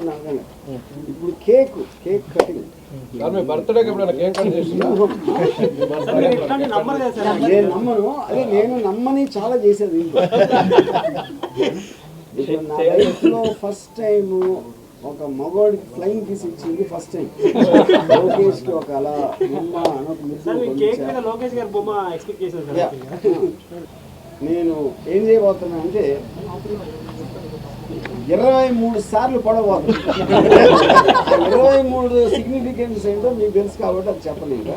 ఇది అనగానే ఇప్పుడు కేక్ కేక్ కటింగ్. నేను నమ్మను అదే నేను నమ్మని చాలా చేసేది. ఇప్పుడు నా లైఫ్లో ఫస్ట్ టైం ఒక మగవాడికి ఫ్లైంగ్ కిస్ ఇచ్చింది ఫస్ట్ టైం లోకేష్కి ఒక అలా బొమ్మ. లోకేష్ గారి బొమ్మ ఎక్స్పెక్ట్ చేశాను. నేను ఏం చేయబోతున్నా అంటే ఇరవై మూడు సార్లు పడబోతున్నా ఇరవై మూడు సిగ్నిఫికెన్స్ ఏంటో మీకు తెలుసు కాబట్టి అది చెప్పలేదు.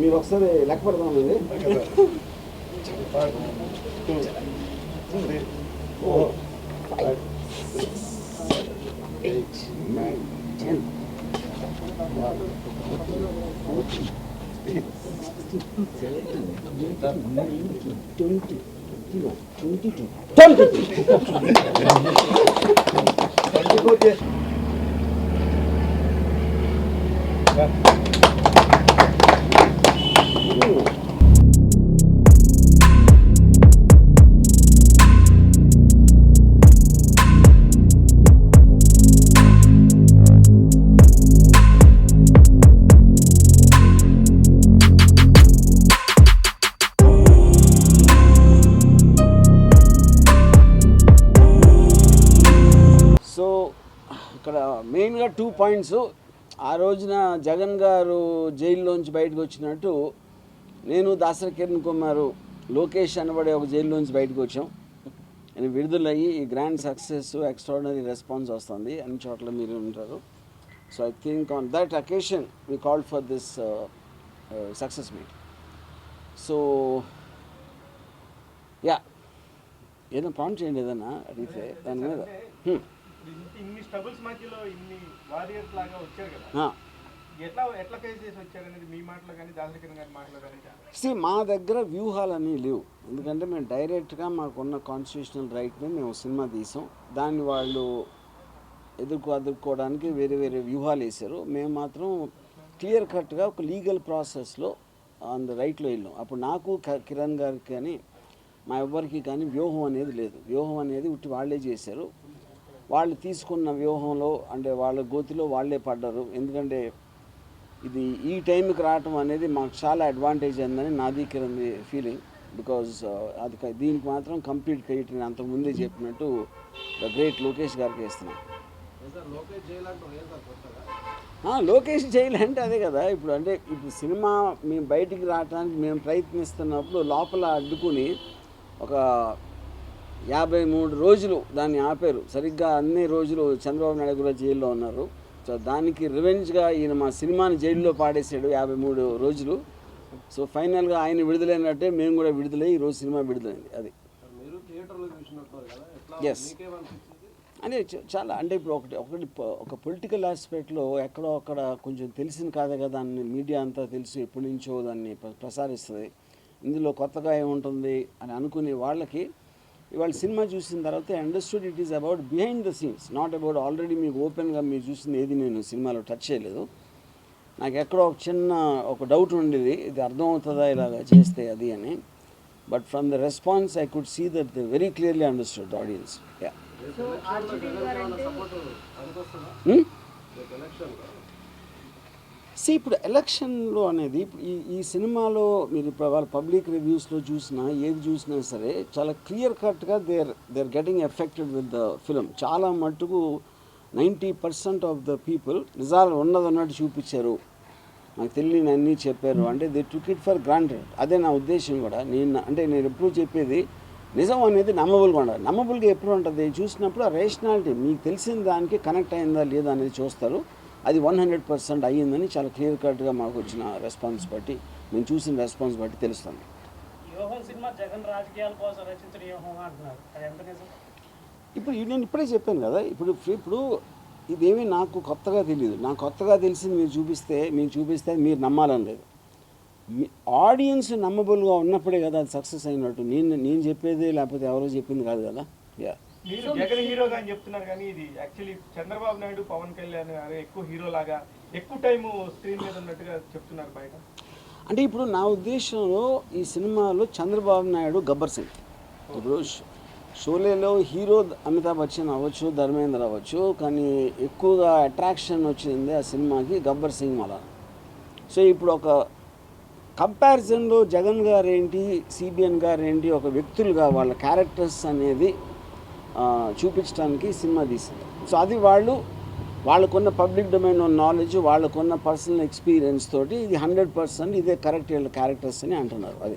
మీరు ఒకసారి లెక్క పెడదామండి twenty twenty two twenty points ఆ రోజున జగన్ గారు జైల్లోంచి బయటకు వచ్చినట్టు నేను దాసర కిరణ్ కుమార్ లోకేష్ అనబడే ఒక జైల్లోంచి బయటకు వచ్చాం. అని విడుదలయ్యి ఈ గ్రాండ్ సక్సెస్ ఎక్స్ట్రాడినరీ రెస్పాన్స్ వస్తుంది. అన్ని చోట్ల మీరు ఉంటారు. So I think on that occasion we called for this success meet so ya ఏదైనా పాయింట్ చేయండి ఏదైనా అడిగితే దాని మీద. ఇన్ని స్ట్రగుల్స్ మధ్యలో ఇన్ని వారియర్స్ లాగా వచ్చారు కదా. ఆ. ఎట్లా ఎట్లా ఫేస్ చేసి వచ్చారు అనేది మీ మాటలో కానీ దాసరికరణ గారి మాటలో కానీ See, మా దగ్గర వ్యూహాలన్నీ లేవు. ఎందుకంటే మేము డైరెక్ట్గా మాకున్న కాన్స్టిట్యూషనల్ రైట్ని మేము సినిమా తీసాం. దాన్ని వాళ్ళు ఎదుర్కో ఎదుర్కోవడానికి వేరే వేరే వ్యూహాలు వేశారు. మేము మాత్రం క్లియర్ కట్గా ఒక లీగల్ ప్రాసెస్లో ద రైట్లో వెళ్ళాం. అప్పుడు నాకు కిరణ్ గారికి కానీ మా ఎవ్వరికి కానీ వ్యూహం అనేది లేదు. వ్యూహం అనేది ఉట్టి వాళ్ళే చేశారు. వాళ్ళు తీసుకున్న వ్యూహంలో అంటే వాళ్ళ గోతిలో వాళ్ళే పడ్డారు. ఎందుకంటే ఇది ఈ టైంకి రావటం అనేది మాకు చాలా అడ్వాంటేజ్ అయిందని నాది కిరణ్ ఫీలింగ్ బికాజ్ అది దీనికి మాత్రం కంప్లీట్ క్రెడిట్ నేను అంతకుముందే చెప్పినట్టు ద గ్రేట్ లోకేష్ గారికి ఇస్తున్నాను లోకేష్ జైలు అంటే అదే కదా. ఇప్పుడు అంటే ఇప్పుడు సినిమా మేము బయటికి రావడానికి మేము ప్రయత్నిస్తున్నప్పుడు లోపల అడ్డుకుని ఒక యాభై మూడు రోజులు దాన్ని ఆపారు. సరిగ్గా అన్ని రోజులు చంద్రబాబు నాయుడు కూడా జైల్లో ఉన్నారు. సో దానికి రివెంజ్గా ఈయన మా సినిమాని జైల్లో పాడేసాడు యాభై మూడు రోజులు. సో ఫైనల్గా ఆయన విడుదలైనట్టే మేము కూడా విడుదలై ఈరోజు సినిమా విడుదలైంది అది. అంటే చ- చాలా అంటే ఇప్పుడు ఒకటి ఒకటి ఒక పొలిటికల్ ఆస్పెక్ట్లో ఎక్కడో అక్కడ కొంచెం తెలిసిన కాదే కదా దాన్ని మీడియా అంతా తెలుసు ఎప్పటి నుంచో దాన్ని ప్ర- ప్రసారిస్తుంది. ఇందులో కొత్తగా ఏముంటుంది అని అనుకునే వాళ్ళకి ఇవాళ సినిమా చూసిన తర్వాత understood it is about behind the scenes not about already మీకు ఓపెన్గా మీరు చూసింది ఏది నేను సినిమాలో టచ్ చేయలేదు. నాకు ఎక్కడో ఒక చిన్న ఒక డౌట్ ఉండేది ఇది అర్థమవుతుందా ఇలాగ చేస్తే అది అని. But from the response I could see that the very clearly understood audience ya? See ఇప్పుడు ఎలక్షన్లో అనేది ఈ ఈ సినిమాలో మీరు ఇప్పుడు వాళ్ళ పబ్లిక్ రివ్యూస్లో చూసినా ఏది చూసినా సరే చాలా క్లియర్ కట్గా there there getting affected with the film చాలా మట్టుకు ninety percent of the people నిజాలు ఉన్నది ఉన్నట్టు చూపించారు. నాకు తెలియని అన్నీ చెప్పారు. అంటే they took it for granted. అదే నా ఉద్దేశం కూడా. నేను అంటే నేను ఎప్పుడు చెప్పేది నిజం అనేది నమ్మబుల్గా ఉండాలి. నమ్మబుల్గా ఎప్పుడు ఉంటుంది? చూసినప్పుడు ఆ రేషనాలిటీ మీకు తెలిసిన దానికి కనెక్ట్ అయిందా లేదా అనేది చూస్తారు. అది వన్ హండ్రెడ్ పర్సెంట్ అయ్యిందని చాలా క్లియర్ కట్గా మాకు వచ్చిన రెస్పాన్స్ బట్టి మేము చూసిన రెస్పాన్స్ బట్టి తెలుస్తుంది. ఇప్పుడు నేను ఇప్పుడే చెప్పాను కదా ఇప్పుడు ఇప్పుడు ఇదేమీ నాకు కొత్తగా తెలియదు నాకు కొత్తగా తెలిసింది మీరు చూపిస్తే మీరు చూపిస్తే మీరు నమ్మాలని లేదు. ఆడియన్స్ నమ్మబుల్గా ఉన్నప్పుడే కదా అది సక్సెస్ అయినట్టు. నేను నేను చెప్పేది లేకపోతే ఎవరో చెప్పింది కాదు కదా? యా మీరు జగన్ హీరోగా అని చెప్తున్నారు కానీ ఇది యాక్చువల్లీ చంద్రబాబు నాయుడు పవన్ కళ్యాణ్ గారు ఎక్కువ హీరో లాగా ఎక్కువ టైం స్క్రీన్ మీద ఉన్నట్టుగా చెప్తున్నారు బయట. అంటే ఇప్పుడు నా ఉద్దేశంలో ఈ సినిమాలో చంద్రబాబు నాయుడు గబ్బర్ సింగ్. ఇప్పుడు షోలేలో హీరో అమితాబ్ బచ్చన్ అవ్వచ్చు ధర్మేంద్ర అవ్వచ్చు కానీ ఎక్కువగా అట్రాక్షన్ వచ్చింది ఆ సినిమాకి గబ్బర్ సింగ్ వల్ల. సో ఇప్పుడు ఒక కంపారిజన్లో జగన్ గారు ఏంటి సిబిఎన్ గారు ఏంటి ఒక వ్యక్తులుగా వాళ్ళ క్యారెక్టర్స్ అనేది చూపించడానికి సినిమా తీసింది. సో అది వాళ్ళు వాళ్ళకున్న పబ్లిక్ డొమైన్ నాలెడ్జ్ వాళ్ళకున్న పర్సనల్ ఎక్స్పీరియన్స్ తోటి ఇది హండ్రెడ్ పర్సెంట్ ఇదే కరెక్ట్ వీళ్ళ క్యారెక్టర్స్ అని అంటున్నారు. అది?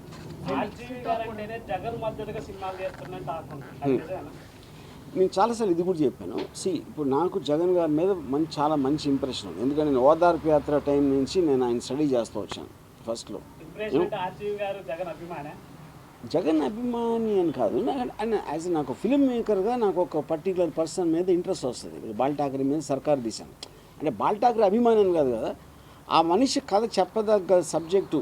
నేను చాలాసార్లు ఇది కూడా చెప్పాను. సి ఇప్పుడు నాకు జగన్ గారి మీద మంచి చాలా మంచి ఇంప్రెషన్ ఉంది. ఎందుకంటే నేను ఓదార్పు యాత్ర టైం నుంచి నేను ఆయన స్టడీ చేస్తూ వచ్చాను ఫస్ట్లో జగన్ అభిమాని అని కాదు. యాజ్ నాకు ఫిలిం మేకర్గా నాకు ఒక పర్టికులర్ పర్సన్ మీద ఇంట్రెస్ట్ వస్తుంది. ఇప్పుడు బాల్ ఠాకరే మీద సర్కార్ తీశాను. అంటే బాల్ ఠాకరే అభిమాని అని కాదు కదా. ఆ మనిషి కథ చెప్పదగ్గ సబ్జెక్టు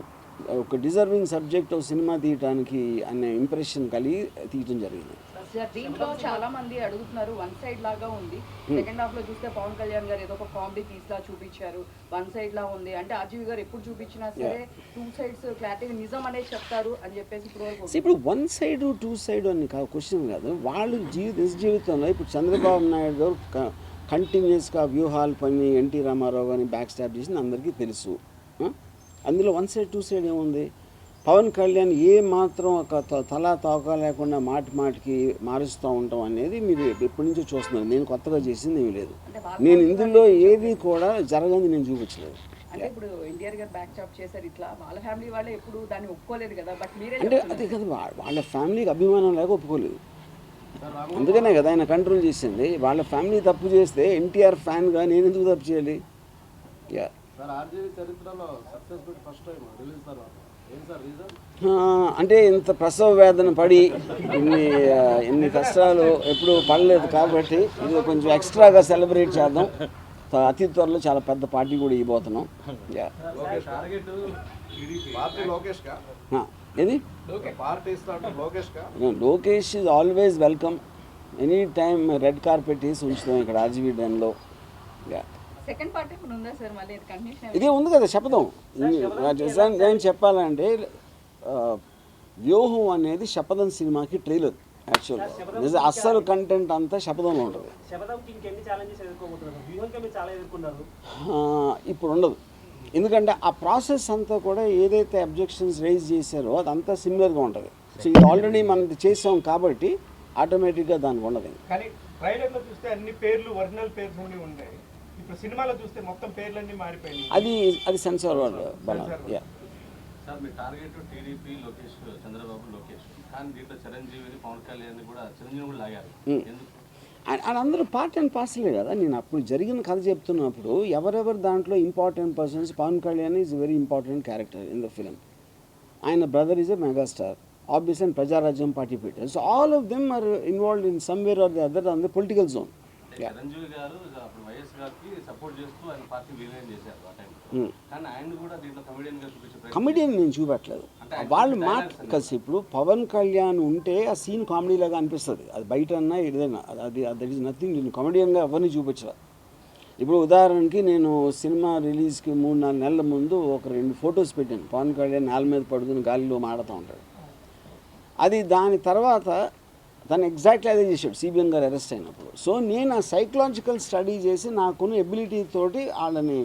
ఒక డిజర్వింగ్ సబ్జెక్ట్ సినిమా తీయటానికి అనే ఇంప్రెషన్ కలిగి తీయటం జరిగింది. సార్ దీంట్లో చాలా మంది అడుగుతున్నారు వన్ సైడ్ లాగా ఉంది. సెకండ్ హాఫ్లో చూస్తే పవన్ కళ్యాణ్ గారు ఏదో ఒక కామెడీ పీస్ లా చూపించారు వన్ సైడ్ లా ఉంది. అంటే ఆర్జీవి గారు ఎప్పుడు చూపించినా సరే టూ సైడ్స్ క్లారిటీ నిజం అనేది చెప్తారు అని చెప్పేసి ఇప్పుడు ఇప్పుడు వన్ సైడ్ టూ సైడ్ అని కాదు క్వశ్చన్ కాదు. వాళ్ళు జీవిత నిజ జీవితంలో ఇప్పుడు చంద్రబాబు నాయుడు గారు కంటిన్యూస్గా వ్యూహాలు పని ఎన్టీ రామారావు గారిని బ్యాక్ స్టాప్ చేసింది అందరికీ తెలుసు? అందులో వన్ సైడ్ టూ సైడ్ ఏముంది? పవన్ కళ్యాణ్ ఏ మాత్రం ఒక త- తలా తోక లేకుండా మాటి మాటికి మారుస్తూ ఉంటాం అనేది మీరు ఎప్పటి నుంచో చూస్తున్నారు. నేను కొత్తగా చేసింది ఏమీ లేదు. నేను ఇందులో ఏది కూడా జరగని నేను చూపించలేదు. అంటే ఇప్పుడు ఎన్టీఆర్ గారు బ్యాక్ చాప్ చేశారు. ఇట్లా వాళ్ళ ఫ్యామిలీ వాళ్ళే ఎప్పుడు దాన్ని ఒప్పుకోలేదు కదా. బట్ మీరే అంటే. అదే కదా వాళ్ళ ఫ్యామిలీకి అభిమానం లేక ఒప్పుకోలేదు. అందుకనే కదా ఆయన కంట్రోల్ చేసింది. వాళ్ళ ఫ్యామిలీ తప్పు చేస్తే ఎన్టీఆర్ ఫ్యాన్గా నేను ఎందుకు తప్పు చేయాలి? యా. సార్ ఆర్జీవీ చరిత్రలో ఫస్ట్ టైం రిలీజ్ తర్వాత. అంటే ఇంత ప్రసవ వేదన పడి ఇన్ని ఇన్ని కష్టాలు ఎప్పుడు పడలేదు కాబట్టి ఇది కొంచెం ఎక్స్ట్రాగా సెలబ్రేట్ చేద్దాం. త- అతి త్వరలో చాలా పెద్ద పార్టీ కూడా ఇవ్వబోతున్నాం. Ya. Lokesh target party Lokesh కా? ఆ, ఏది? Lokesh is always welcome. Any time red carpet వేసి ఉంచుతాం ఇక్కడ ఆర్జీవీ డ్యాన్లో యా. సెకండ్ పార్ట్ ఇప్పుడు ఉందా సార్ మళ్ళీ కంటిన్యూషన్ ఇదే ఉంది కదా శపథం నేను- చెప్పాలంటే వ్యూహం అనేది శపథం సినిమాకి ట్రైలర్ యాక్చువల్గా నిజం అస్సలు కంటెంట్ అంతా శపథంలో ఉంటుంది. ఇప్పుడు ఉండదు. ఎందుకంటే ఆ ప్రాసెస్ అంతా కూడా ఏదైతే అబ్జెక్షన్స్ రైజ్ చేశారో అదంతా సిమిలర్గా ఉంటుంది. సో ఇది ఆల్రెడీ మనం చేసాం కాబట్టి ఆటోమేటిక్గా దానికి ఉండదు కానీ చూస్తే అన్ని పేర్లు ఒరిజినల్ ఉన్నాయి ఇప్పుడు సినిమాలో చూస్తే మొత్తం పేర్లన్నీ మారిపోయినాయి. అది అది సెన్సార్ వాళ్ళు బలం యా. సార్ మీ టార్గెట్ టీడీపీ లోకేష్ చంద్రబాబు లోకేష్. కానీ దీంట్లో చిరంజీవిని పవన్ కళ్యాణ్ కూడా చిరంజీవి కూడా లాగారు. అండ్ అందరూ పార్ట్ అండ్ పార్సలే కదా? నేను అప్పుడు జరిగిన కథ చెప్తున్నప్పుడు ఎవరెవరు దాంట్లో important persons Pawan Kalyan is very important character in the film ఆయన brother is a megastar obvious and Prajarajyam party పెట్టారు. So all of them are involved in somewhere are the other on the political zone అంటే చిరంజీవి గారు అప్పుడు YS గారికి support చేస్తూ ఆయన party విలీనం చేశారు ఆ టైంలో Hmm. కానీ ఆయన కూడా దీంట్లో కమెడియన్గా నేను చూపెట్టలేదు వాళ్ళు మాట కలిసి ఇప్పుడు పవన్ కళ్యాణ్ ఉంటే ఆ సీన్ కామెడీలాగా అనిపిస్తుంది. అది బయట అన్నా ఏదైనా అది దట్ ఈస్ నథింగ్ నేను కామెడియన్గా ఎవరిని చూపించలేదు ఇప్పుడు ఉదాహరణకి నేను సినిమా రిలీజ్కి మూడు నాలుగు నెలల ముందు ఒక రెండు ఫొటోస్ పెట్టాను. పవన్ కళ్యాణ్ నేల మీద పడుకుని గాలిలో మాడుతూ ఉంటాడు. అది దాని తర్వాత తను ఎగ్జాక్ట్లీ అదే చేశాడు సిబిఎన్ గారు అరెస్ట్ అయినప్పుడు. సో నేను ఆ సైకలాజికల్ స్టడీ చేసి నాకున్న ఎబిలిటీ తోటి వాళ్ళని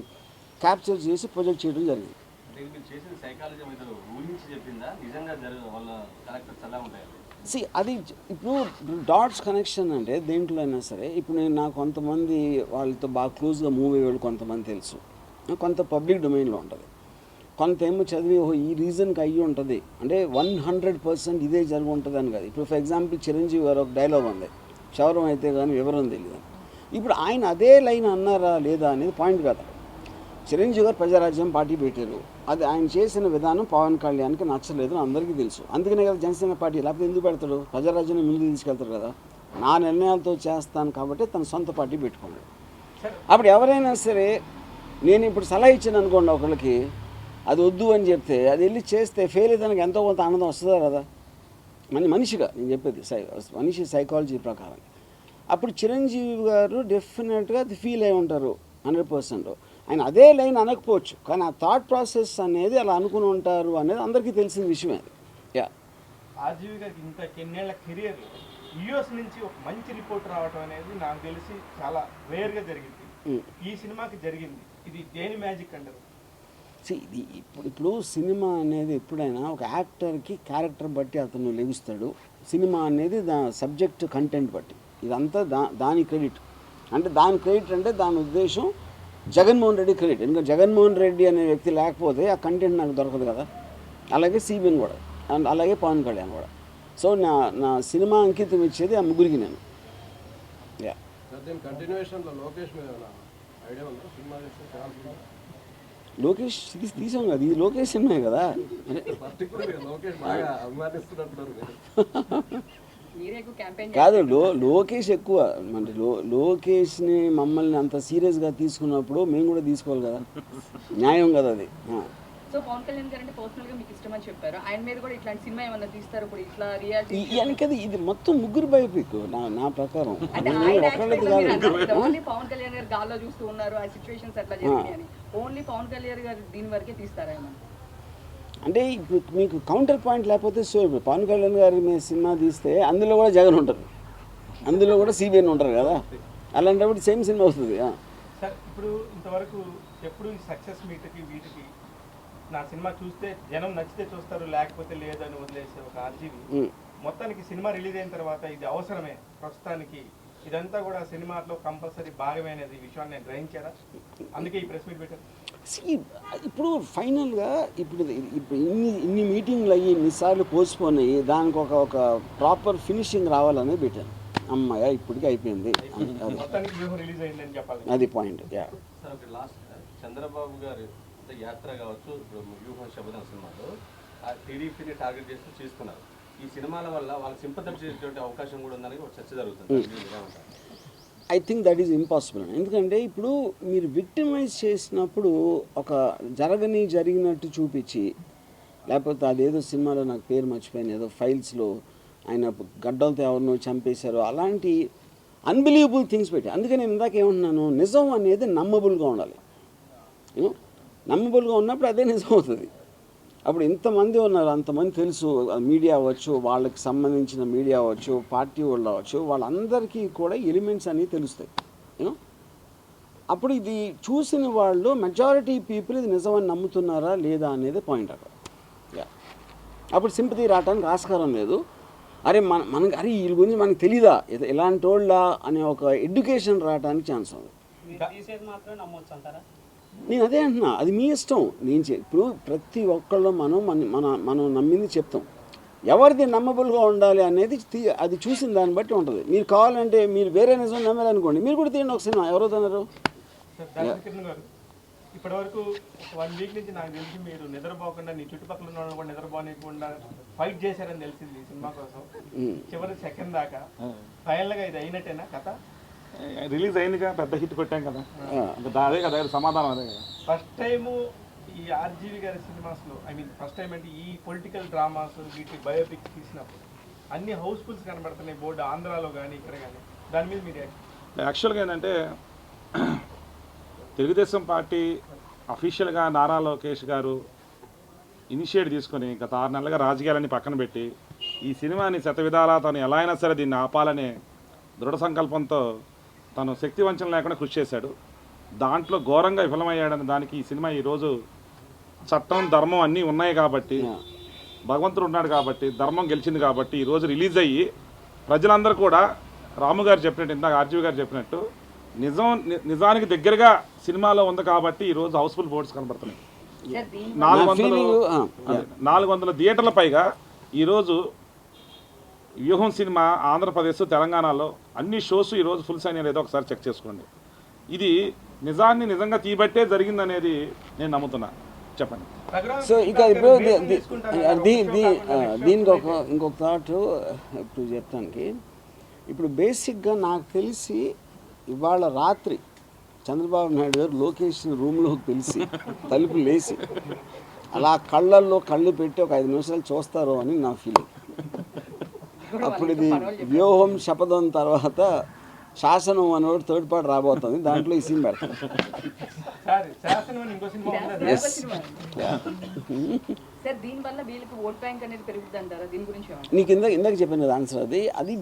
క్యాప్చర్ చేసి ప్రొజెక్ట్ చేయడం జరిగింది. సి అది ఇప్పుడు డాట్స్ కనెక్షన్ అంటే దేంట్లో అయినా సరే ఇప్పుడు నేను నాకు కొంతమంది వాళ్ళతో బాగా క్లోజ్గా మూవ్ అయ్యేవాళ్ళు కొంతమంది తెలుసు. కొంత పబ్లిక్ డొమైన్లో ఉంటుంది. కొంత ఏమో చదివి ఓహో ఈ రీజన్కి అయ్యి ఉంటుంది. అంటే వన్ హండ్రెడ్ పర్సెంట్ ఇదే జరిగి ఉంటుంది అని కాదు. ఇప్పుడు ఫర్ ఎగ్జాంపుల్ చిరంజీవి గారు ఒక డైలాగ్ ఉంది. క్షవరం అయితే కానీ వివరం తెలియదు ఇప్పుడు ఆయన అదే లైన్ అన్నారా లేదా అనేది పాయింట్ కదా. చిరంజీవి గారు ప్రజారాజ్యం పార్టీ పెట్టారు. అది ఆయన చేసిన విధానం పవన్ కళ్యాణ్కి నచ్చలేదు అని అందరికీ తెలుసు. అందుకనే కదా జనసేన పార్టీ లేకపోతే ఎందుకు పెడతాడు? ప్రజారాజ్యాన్ని ముందుకు తీసుకెళ్తారు కదా. నా నిర్ణయాలతో చేస్తాను కాబట్టి తన సొంత పార్టీ పెట్టుకున్నాడు. అప్పుడు ఎవరైనా సరే నేను ఇప్పుడు సలహా ఇచ్చాను అనుకోండి ఒకళ్ళకి అది వద్దు అని చెప్తే అది వెళ్ళి చేస్తే ఫెయిల్ అయితే ఎంతో కొంత ఆనందం వస్తుందా కదా మన మనిషిగా నేను చెప్పేది సై మనిషి సైకాలజీ ప్రకారం. అప్పుడు చిరంజీవి గారు డెఫినెట్గా అది ఫీల్ అయి ఉంటారు హండ్రెడ్ పర్సెంట్ ఆయన అదే లైన్ అనకపోవచ్చు కానీ ఆ థాట్ ప్రాసెస్ అనేది అలా అనుకుని ఉంటారు అనేది అందరికీ తెలిసిన విషయమే అది. యా ఆర్జీవి గారికి ఇంత ఎన్నేళ్ళ కెరియర్ యుఎస్ నుంచి ఒక మంచి రిపోర్ట్ రావటం అనేది నాకు తెలిసి చాలా రేర్గా జరిగింది. Mm. ఈ సినిమాకి జరిగింది. ఇది దేని మ్యాజిక్ అంటారు? ఇది ఇప్పుడు ఇప్పుడు సినిమా అనేది ఎప్పుడైనా ఒక యాక్టర్కి క్యారెక్టర్ బట్టి అతను లెగుస్తాడు. సినిమా అనేది దా సబ్జెక్ట్ కంటెంట్ బట్టి. ఇదంతా దా దాని క్రెడిట్. అంటే దాని క్రెడిట్ అంటే దాని ఉద్దేశం జగన్మోహన్ రెడ్డి క్రెడిట్. ఎందుకంటే జగన్మోహన్ రెడ్డి అనే వ్యక్తి లేకపోతే ఆ కంటెంట్ నాకు దొరకదు కదా. అలాగే సిబిఎన్ కూడా. అండ్ అలాగే పవన్ కళ్యాణ్ కూడా. సో నా నా సినిమా అంకితం ఇచ్చేది ఆ ముగ్గురికి నేను. యా కంటిన్యూషన్లో లోకేష్ మీద ఐడియా ఉందా? సినిమా. లోకేష్ తీసి కదా ఇది లోకేష్ సినిమా కదా. కాదు లో లోకేష్ ఎక్కువ. అంటే లో లోకేష్ని మమ్మల్ని అంత సీరియస్గా తీసుకున్నప్పుడు మేము కూడా తీసుకోవాలి కదా. న్యాయం కదా అది. సో పవన్ కళ్యాణ్ గారు అంటే పర్సనల్గా మీకు ఇష్టం అని చెప్పారు. ఆయన మీద కూడా ఇట్లాంటి సినిమా ఏమన్నా తీస్తారు ఇప్పుడు? ఇట్లా రియాలిటీ వెనకది ఇది మొత్తం ముగ్గురు బయోపిక్ నా నా ప్రకారం. అంటే కాదు. ఓన్లీ పవన్ కళ్యాణ్ గారు గాల్లో చూస్తూ ఉన్నారు ఆ సిచ్యువేషన్స్ అట్లా జరిగాయి అని. ఓన్లీ పవన్ కళ్యాణ్ గారు దీని వరకే తీస్తారా ఏమన్నా అంటే ఇప్పుడు మీకు కౌంటర్ పాయింట్ లేకపోతే సో ఇప్పుడు పవన్ కళ్యాణ్ గారి మీద సినిమా తీస్తే అందులో కూడా జగన్ ఉంటారు. అందులో కూడా సిబిఎన్ ఉంటారు కదా. అలాంటప్పుడు సేమ్ సినిమా వస్తుంది ఆ. సార్ ఇప్పుడు ఇంతవరకు ఎప్పుడు సక్సెస్ మీట్కి వీటికి నా సినిమా చూస్తే జనం నచ్చితే చూస్తారు లేకపోతే లేదని వదిలేసే ఒక ఆర్జీవి. మొత్తానికి సినిమా రిలీజ్ అయిన తర్వాత ఇది అవసరమే ప్రస్తుతానికి. ఇదంతా కూడా సినిమాలో కంపల్సరీ భాగమైనది ఈ విషయాన్ని నేను గ్రహించారా? అందుకే ఈ ప్రెస్ మీట్ పెట్టారు ఇప్పుడు ఫైనల్గా ఇప్పుడు ఇప్పుడు ఇన్ని ఇన్ని మీటింగ్లు అయ్యి ఇన్నిసార్లు పోస్ట్పోన్ అయ్యి దానికి ఒక ఒక ప్రాపర్ ఫినిషింగ్ రావాలని పెట్టాను. అమ్మాయ ఇప్పటికి అయిపోయింది. అది మొత్తానికి వ్యూహం రిలీజ్ అయిందని చెప్పాలి. అది పాయింట్ యా. సార్ ఒక లాస్ట్ చంద్రబాబు గారి అంటే యాత్ర కావచ్చు ఇప్పుడు వ్యూహం శబదం సినిమాలో ఆ టీడీపీని టార్గెట్ చేస్తూ చేస్తున్నారు. ఈ సినిమాల వల్ల వాళ్ళకి సింపతి చేసేటువంటి అవకాశం కూడా ఉందని ఒక చర్చ జరుగుతుంది? I think that is impossible ఎందుకంటే ఇప్పుడు మీరు విక్టిమైజ్ చేసినప్పుడు ఒక జరగని జరిగినట్టు చూపించి లేకపోతే అదేదో సినిమాలో నాకు పేరు మర్చిపోయాను ఏదో ఫైల్స్లో ఆయన గడ్డలతో ఎవరినో చంపేశారు అలాంటి అన్బిలీవబుల్ థింగ్స్ పెట్టి అందుకని నేను ఇందాక ఏమంటున్నాను నిజం అనేది నమ్మబుల్గా ఉండాలి. యూనో నమ్మబుల్గా ఉన్నప్పుడు అదే నిజం అవుతుంది. అప్పుడు ఇంతమంది ఉన్నారు అంతమంది తెలుసు మీడియా అవ్వచ్చు వాళ్ళకి సంబంధించిన మీడియా అవ్వచ్చు పార్టీ వాళ్ళు అవ్వచ్చు వాళ్ళందరికీ కూడా ఎలిమెంట్స్ అనేవి తెలుస్తాయి. యూనో అప్పుడు ఇది చూసిన వాళ్ళు మెజారిటీ పీపుల్ ఇది నిజమని నమ్ముతున్నారా లేదా అనేది పాయింట్ అక్కడ. యా అప్పుడు సింపతి రావడానికి ఆస్కారం లేదు. అరే మన మనకి అరే వీళ్ళ గురించి మనకు తెలీదా? ఇలాంటి వాళ్ళ అనే ఒక ఎడ్యుకేషన్ రావడానికి ఛాన్స్ ఉంది. నేను అదే అంటున్నా అది మీ ఇష్టం. నేను చె- ఇప్పుడు ప్రతి ఒక్కళ్ళు మనం మన మన మనం నమ్మింది చెప్తాం. ఎవరిది నమ్మబుల్గా ఉండాలి అనేది అది చూసిన దాన్ని బట్టి ఉంటుంది. మీరు కావాలంటే మీరు వేరే నిజం నమ్మారనుకోండి మీరు కూడా తీయండి ఒక సినిమా. ఎవరో తిన్నారు ఇప్పటివరకు వన్ వీక్ నుంచి నాకు తెలిసి మీరు నిద్రపోకుండా నీ చుట్టుపక్కల ఉన్న కూడా నిద్రపోనివ్వకుండా ఫైట్ చేశారని తెలిసింది ఈ సినిమా కోసం. చివరి సెకండ్ దాకా. ఫైనల్గా ఇది అయినట్టేనా కథ? రిలీజ్ అయిందిగా పెద్ద హిట్ కొట్టాం కదా. అదే కదా సమాధానం అదే కదా. ఫస్ట్ టైం ఈ ఆర్జీవి గారి సినిమాస్లో ఐ మీన్ ఫస్ట్ టైం అంటే ఈ పొలిటికల్ డ్రామాస్ వీటి బయోపిక్స్ తీసినప్పుడు అన్ని హౌస్ఫుల్స్ కనబడుతున్నాయి బోర్డు ఆంధ్రాలో కానీ ఇక్కడ కానీ దాని మీద మీరు యాక్చువల్గా ఏంటంటే తెలుగుదేశం పార్టీ అఫీషియల్గా నారా లోకేష్ గారు ఇనిషియేట్ తీసుకొని గత ఆరు నెలలుగా రాజకీయాలని పక్కన పెట్టి ఈ సినిమాని శత విధాలా తను ఎలా అయినా సరే దీన్ని ఆపాలనే దృఢ సంకల్పంతో తను శక్తి వంచన లేకుండా కృషి చేశాడు. దాంట్లో ఘోరంగా విఫలమయ్యాడని దానికి ఈ సినిమా ఈరోజు చట్టం ధర్మం అన్నీ ఉన్నాయి కాబట్టి భగవంతుడు ఉన్నాడు కాబట్టి ధర్మం గెలిచింది కాబట్టి ఈరోజు రిలీజ్ అయ్యి ప్రజలందరూ కూడా రాము గారు చెప్పినట్టు ఇందాక ఆర్జీవి గారు చెప్పినట్టు నిజం నిజానికి దగ్గరగా సినిమాలో ఉంది కాబట్టి ఈరోజు హౌస్ఫుల్ బోర్డ్స్ కనబడుతున్నాయి. నాలుగు వందలు నాలుగు వందల థియేటర్ల పైగా ఈరోజు వ్యూహం సినిమా ఆంధ్రప్రదేశ్ తెలంగాణలో అన్ని షోస్ ఈరోజు ఫుల్ సైన్ లేదో ఒకసారి చెక్ చేసుకోండి. ఇది నిజాన్ని నిజంగా తీబట్టే జరిగిందనేది నేను నమ్ముతున్నా. చెప్పండి. సో ఇక ఇప్పుడు దీనికి ఒక ఇంకొక థాట్ ఇప్పుడు చెప్తానికి ఇప్పుడు బేసిక్గా నాకు తెలిసి ఇవాళ రాత్రి చంద్రబాబు నాయుడు గారు లోకేష్ రూమ్లోకి పిలిచి తలుపు లేచి అలా కళ్ళల్లో కళ్ళు పెట్టి ఒక ఐదు నిమిషాలు చూస్తారు అని నా ఫీలింగ్. అప్పుడు ఇది వ్యూహం శపథం తర్వాత శాసనం అనేవాడు థర్డ్ పార్ట్ రాబోతుంది. దాంట్లో ఈ సీన్ అనేది ఏమంటారు? నీకు ఇందాక ఇందాక చెప్పాను కదా ఆన్సర్ అది. అది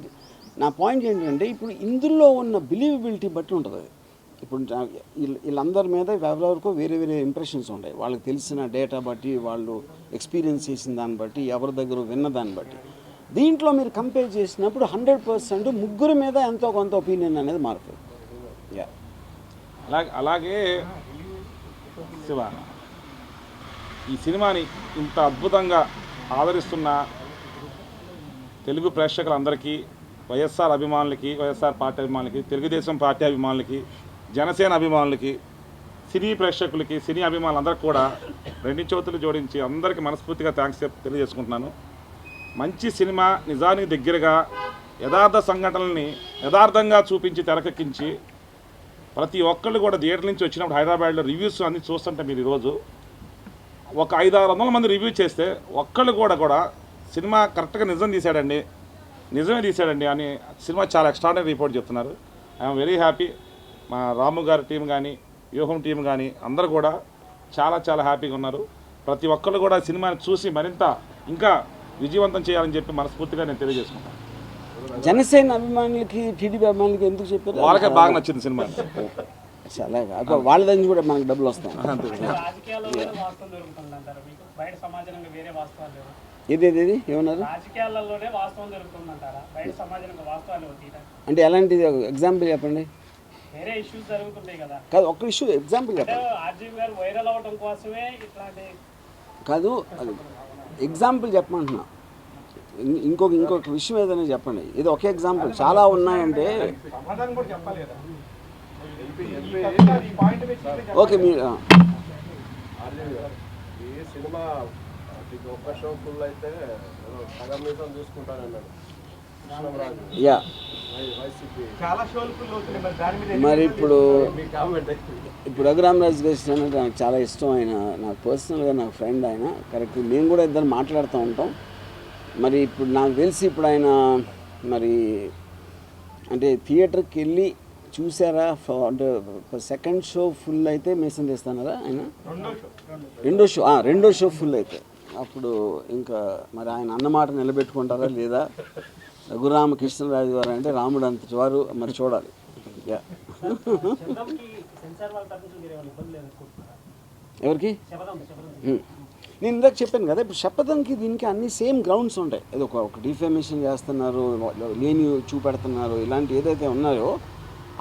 నా పాయింట్ ఏంటంటే ఇప్పుడు ఇందులో ఉన్న బిలీవబిలిటీ బట్టి ఉంటుంది అది. ఇప్పుడు వీళ్ళందరి మీద ఎవరెవరికో వేరే వేరే ఇంప్రెషన్స్ ఉంటాయి. వాళ్ళకి తెలిసిన డేటా బట్టి వాళ్ళు ఎక్స్పీరియన్స్ చేసిన దాన్ని బట్టి ఎవరి దగ్గర విన్న దాన్ని బట్టి. దీంట్లో మీరు కంపేర్ చేసినప్పుడు హండ్రెడ్ పర్సెంట్ ముగ్గురు మీద ఎంతో కొంత ఒపీనియన్ అనేది మారుతుంది. అలాగే అలాగే శివ ఈ సినిమాని ఇంత అద్భుతంగా ఆదరిస్తున్న తెలుగు ప్రేక్షకులందరికీ వైఎస్ఆర్ అభిమానులకి వైఎస్ఆర్ పార్టీ అభిమానులకి తెలుగుదేశం పార్టీ అభిమానులకి జనసేన అభిమానులకి సినీ ప్రేక్షకులకి సినీ అభిమానులందరికీ కూడా రెండు చేతులు జోడించి అందరికీ మనస్ఫూర్తిగా థ్యాంక్స్ తెలియజేసుకుంటున్నాను. మంచి సినిమా నిజానికి దగ్గరగా యథార్థ సంఘటనల్ని యథార్థంగా చూపించి తెరకెక్కించి ప్రతి ఒక్కళ్ళు కూడా థియేటర్ నుంచి వచ్చినప్పుడు హైదరాబాద్లో రివ్యూస్ అన్ని చూస్తుంటే మీరు ఈరోజు ఒక ఐదు ఆరు వందల మంది రివ్యూ చేస్తే ఒక్కళ్ళు కూడా కూడా సినిమా కరెక్ట్గా నిజం తీశాడండి నిజమే తీశాడండి అని సినిమా చాలా ఎక్స్ట్రాడనరీ రిపోర్ట్ చెప్తున్నారు. ఐఎమ్ వెరీ హ్యాపీ మా రాము గారి టీం కానీ వ్యూహం టీం కానీ అందరూ కూడా చాలా చాలా హ్యాపీగా ఉన్నారు. ప్రతి ఒక్కళ్ళు కూడా సినిమాని చూసి మరింత ఇంకా విజయవంతం చేయాలని చెప్పి మనస్ఫూర్తిగా నేను తెలియజేసుకుంటాను. జనసేన అభిమానులకి టీడీపీ అభిమానులకి ఎందుకు చెప్పారు? వాళ్ళకే బాగా నచ్చింది సినిమా. చాలా కాదు వాళ్ళ దగ్గర నుంచి కూడా మనకు డబ్బులు వస్తాయి. రాజకీయాల్లోనే వాస్తవం దొరుకుతుంది అంటారు. మీకు బయట సమాజంగా వేరే వాస్తవాలు లేవు. ఏది ఏది ఏది? ఏమన్నారు? రాజకీయాలలోనే వాస్తవం దొరుకుతుంది అంటారా? బయట సమాజంగా వాస్తవాలు తీయటం అంటే ఎలాంటిది? ఎగ్జాంపుల్ చెప్పండి. వేరే ఇష్యూస్ జరుగుతుంటాయి కదా. కాదు ఒక్క ఇష్యూ ఎగ్జాంపుల్ చెప్పండి. ఆర్జీవి గారు వైరల్ అవడం కోసమే ఇట్లాంటి కాదు అది ఎగ్జాంపుల్ చెప్పమంటున్నా. ఇంకొక ఇంకొక విషయం ఏదైనా చెప్పండి. ఇది ఒకే ఎగ్జాంపుల్. చాలా ఉన్నాయంటే ఓకే మీరు సినిమా ఒక్క షో ఫుల్ అయితే సగం చూసుకుంటానన్నాడు. యా. మరి ఇప్పుడు ఇప్పుడు రఘురామరాజు గారి అంటే నాకు చాలా ఇష్టం ఆయన నాకు పర్సనల్గా నాకు ఫ్రెండ్ ఆయన. కరెక్ట్ మేము కూడా ఇద్దరు మాట్లాడుతూ ఉంటాం. మరి ఇప్పుడు నాకు తెలిసి ఇప్పుడు ఆయన మరి అంటే థియేటర్కి వెళ్ళి చూసారా? అంటే సెకండ్ షో ఫుల్ అయితే మేసం చేస్తున్నారా ఆయన? రెండో షో రెండో షో ఫుల్ అయితే. అప్పుడు ఇంకా మరి ఆయన అన్నమాట నిలబెట్టుకుంటారా లేదా? రఘురామకృష్ణరాజు గారు అంటే రాముడు అంతటి వారు మరి చూడాలి. ఎవరికి. నేను ఇందాక చెప్పాను కదా ఇప్పుడు శపథంకి దీనికి అన్ని సేమ్ గ్రౌండ్స్ ఉంటాయి. ఏదో ఒక ఒక డిఫామేషన్ చేస్తున్నారు లేని చూపెడుతున్నారు ఇలాంటి ఏదైతే ఉన్నాయో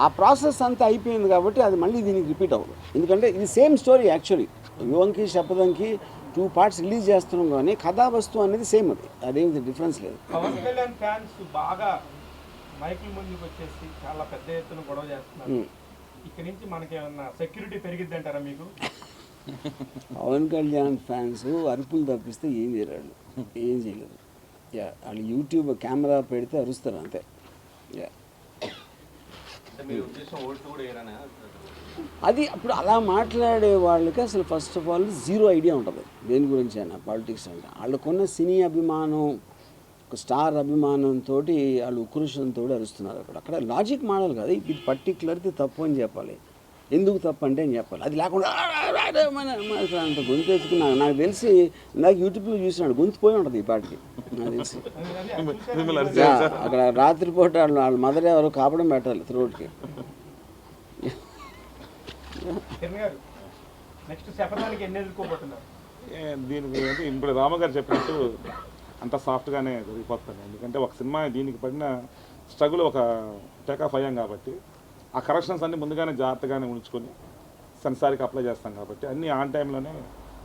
ఆ ప్రాసెస్ అంతా అయిపోయింది కాబట్టి అది మళ్ళీ దీనికి రిపీట్ అవ్వదు. ఎందుకంటే ఇది సేమ్ స్టోరీ యాక్చువల్లీ. యువంకి శపథంకి టూ పార్ట్స్ రిలీజ్ చేస్తున్నాం కానీ కథావస్తు అనేది సేమ్ అది. అదేమి డిఫరెన్స్ లేదు. పవన్ కళ్యాణ్ ఫ్యాన్స్ బాగా మైకుల ముందుకు వచ్చేసి చాలా పెద్ద ఎత్తున గొడవ చేస్తున్నారు. ఇక్కడ నుంచి మనకి ఏమన్నా సెక్యూరిటీ పెరిగిద్ది అంటారా మీకు? పవన్ కళ్యాణ్ ఫ్యాన్స్ అరుపులు తప్పిస్తే ఏం చేయలేరు ఏం చేయలేరు యా వాళ్ళు యూట్యూబ్ కెమెరా పెడితే అరుస్తారు అంతే. యా. అది అప్పుడు అలా మాట్లాడే వాళ్ళకి అసలు first of all zero idea ఉంటుంది. దేని గురించి అయినా పాలిటిక్స్ అంటే. వాళ్ళకున్న సినీ అభిమానం ఒక స్టార్ అభిమానంతో వాళ్ళు ఉక్రోషంతో అరుస్తున్నారు అక్కడ. అక్కడ లాజిక్ మాడాలి కదా. ఇది పర్టికులర్ది తప్పు అని చెప్పాలి. ఎందుకు తప్పు అంటే అని చెప్పాలి. అది లేకుండా "ఆ, ఆ, ఆ, ఆ, మన మన ఇట్లా అంత గొంతు ఎత్తుకుని నాకు తెలిసి నాకు యూట్యూబ్లో చూసినాడు. గొంతు పోయి ఉంటుంది ఈ పాటికి. నాకు తెలిసి. అక్కడ రాత్రిపూట వాళ్ళ వాళ్ళ మదర్ ఎవరు కాపడం పెట్టాలి త్రోట్కి కిరణ్ గారు నెక్స్ట్ శపథానికి ఎన్ని ఎదుర్కోబోతున్నారు ఏ, దీని గురించి ఇప్పుడు రామగారు చెప్పినట్టు అంత సాఫ్ట్గానే జరిగిపోతాను ఎందుకంటే ఒక సినిమా దీనికి పడిన స్ట్రగుల్ ఒక టేకాఫ్ అయ్యాం కాబట్టి ఆ కరెక్షన్స్ అన్ని ముందుగానే జాగ్రత్తగానే ఉంచుకొని సెన్సార్కి అప్లై చేస్తాం కాబట్టి అన్ని ఆన్ టైంలోనే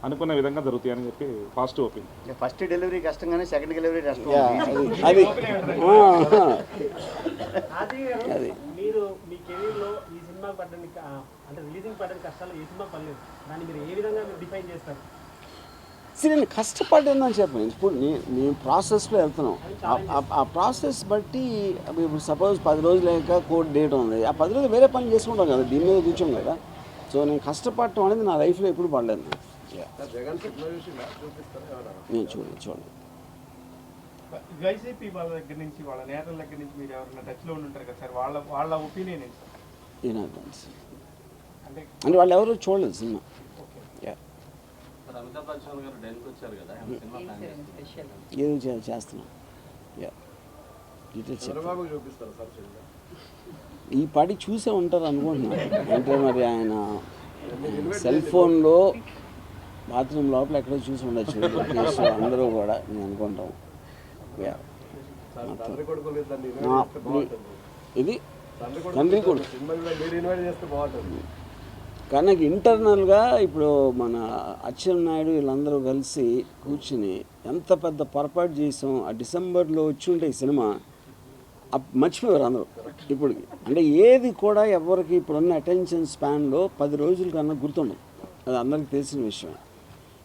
అనుకున్న విధంగా జరుగుతాయని చెప్పి పాజిటివ్ ఒపీనియన్ ఫస్ట్ డెలివరీ కష్టంగానే సెకండ్ డెలివరీ కష్టం. అది అది. మీరు మీ కెరీర్లో ఈ సినిమా పడ్డానికి అంటే రిలీజింగ్ పడ్డానికి కష్టాలు ఏ సినిమా పడలేదు. దాన్ని మీరు ఏ విధంగా మీరు డిఫైన్ చేస్తారు? సరే నేను కష్టపడ్డానని చెప్పాను. ఇప్పుడు మేము ప్రాసెస్లో వెళ్తున్నాం. ఆ- ప్రాసెస్ బట్టి ఇప్పుడు సపోజ్ పది రోజులు లేక కోర్ట్ డేట్ ఉంది. ఆ పది రోజులు వేరే పని చేసుకుంటాం కదా దీని మీద కూర్చోం కదా. సో నేను కష్టపడటం అనేది నా లైఫ్లో ఎప్పుడు పడలేదు. నేను చూడండి చూడండి వైసీపీ వాళ్ళ దగ్గర నుంచి వాళ్ళ నేతల దగ్గర నుంచి మీరు ఎవరైనా టచ్లో ఉండి ఉంటారు కదా సార్ వాళ్ళ వాళ్ళ ఒపీనియన్ ఏంటి సార్? అంటే వాళ్ళు ఎవరు చూడలేదు సినిమా. ఏదో చే- చేస్తున్నాం. ఈ పాటి చూసే ఉంటారు అనుకుంటున్నాను అంటే మరి ఆయన సెల్ ఫోన్లో బాత్రూమ్ లోపల ఎక్కడో చూసి ఉండొచ్చు. అందరూ కూడా నేను అనుకుంటాం. యా. సార్ తండ్రి కొడుకులు ఇద్దరిని నా- ఇన్వైట్ చేస్తే బాగుంటుంది. ఇది? తండ్రి తండ్రి కొడుకు. కానీ నాకు ఇంటర్నల్గా ఇప్పుడు మన అచ్చెన్నాయుడు వీళ్ళందరూ కలిసి కూర్చుని ఎంత పెద్ద పొరపాటు చేసాం ఆ డిసెంబర్లో వచ్చి ఉంటే ఈ సినిమా మర్చిపోయారు అందరూ. ఇప్పుడు అంటే ఏది కూడా ఎవరికి ఇప్పుడున్న అటెన్షన్ స్పాన్లో పది రోజుల కన్నా గుర్తుండదు. అది అందరికీ తెలిసిన విషయం.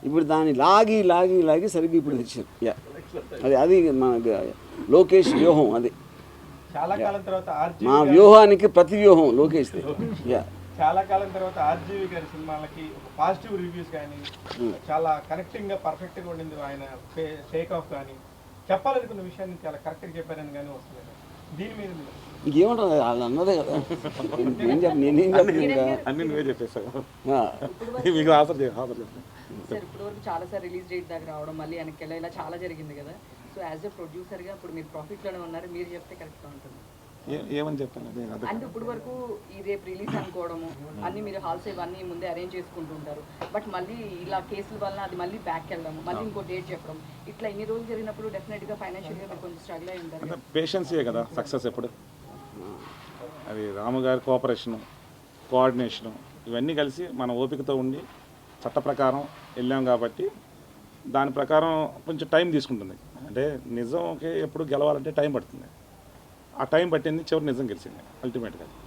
ఇప్పుడు దాన్ని లాగి లాగి లాగి సరిగ్గా ఇప్పుడు తెచ్చారు. యా. అది అది మన లోకేష్ వ్యూహం అది. చాలా కాలం తర్వాత ఆర్జీవి మా వ్యూహానికి ప్రతి వ్యూహం లోకేష్ది. యా. చాలా కాలం తర్వాత ఆర్జీవి గారి సినిమాలకి ఒక పాజిటివ్ రివ్యూస్ కానీ చాలా కనెక్టింగ్గా పర్ఫెక్ట్గా ఉండింది ఆయన టేక్ ఆఫ్ కానీ చెప్పాలనుకున్న విషయాన్ని చాలా కరెక్ట్గా చెప్పారని కానీ వస్తుంది దీని మీద ఇంకేమంటారు వాళ్ళు అన్నదే కదా. నేను చెప్ప అన్ని నువ్వే చెప్పేశావు. ఆ, మీకు ఆన్సర్ చేయ ఆన్సర్ చెప్పు సార్ ఇప్పటివరకు చాలా సార్ రిలీజ్ డేట్ దాకా రావడం మళ్ళీ వెనక్కి ఇలా చాలా జరిగింది కదా. సో యాజ్ ఎ ప్రొడ్యూసర్గా ఇప్పుడు మీరు ప్రాఫిట్లోనే ఉన్నారు మీరు చెప్తే కరెక్ట్గా ఉంటుంది. ఏమని చెప్పాను నేను అదే అండ్ ఇప్పుడు వరకు ఈ రేపు రిలీజ్ అనుకోవడము అన్ని మీరు హాల్స్ ఇవన్నీ ముందే అరేంజ్ చేసుకుంటుంటారు. బట్ మళ్ళీ ఇలా కేసుల వల్ల అది మళ్ళీ బ్యాక్ వెళ్ళడం మళ్ళీ ఇంకో డేట్ చెప్పడం. ఇట్లా ఇన్ని రోజులు జరిగినప్పుడు డెఫినెట్గా ఫైనాన్షియల్గా మీరు కొంచెం స్ట్రగుల్ అయి ఉంటారు అంటే పేషెన్సే కదా సక్సెస్ ఎప్పుడు? అది రాము గారి కోఆపరేషను కోఆర్డినేషను ఇవన్నీ కలిసి మన ఓపికతో ఉండి చట్ట ప్రకారం వెళ్ళాం కాబట్టి దాని ప్రకారం కొంచెం టైం తీసుకుంటుంది. అంటే నిజంకి ఎప్పుడు గెలవాలంటే టైం పడుతుంది. ఆ టైం పట్టింది చివరి నిజం గెలిచింది అల్టిమేట్గా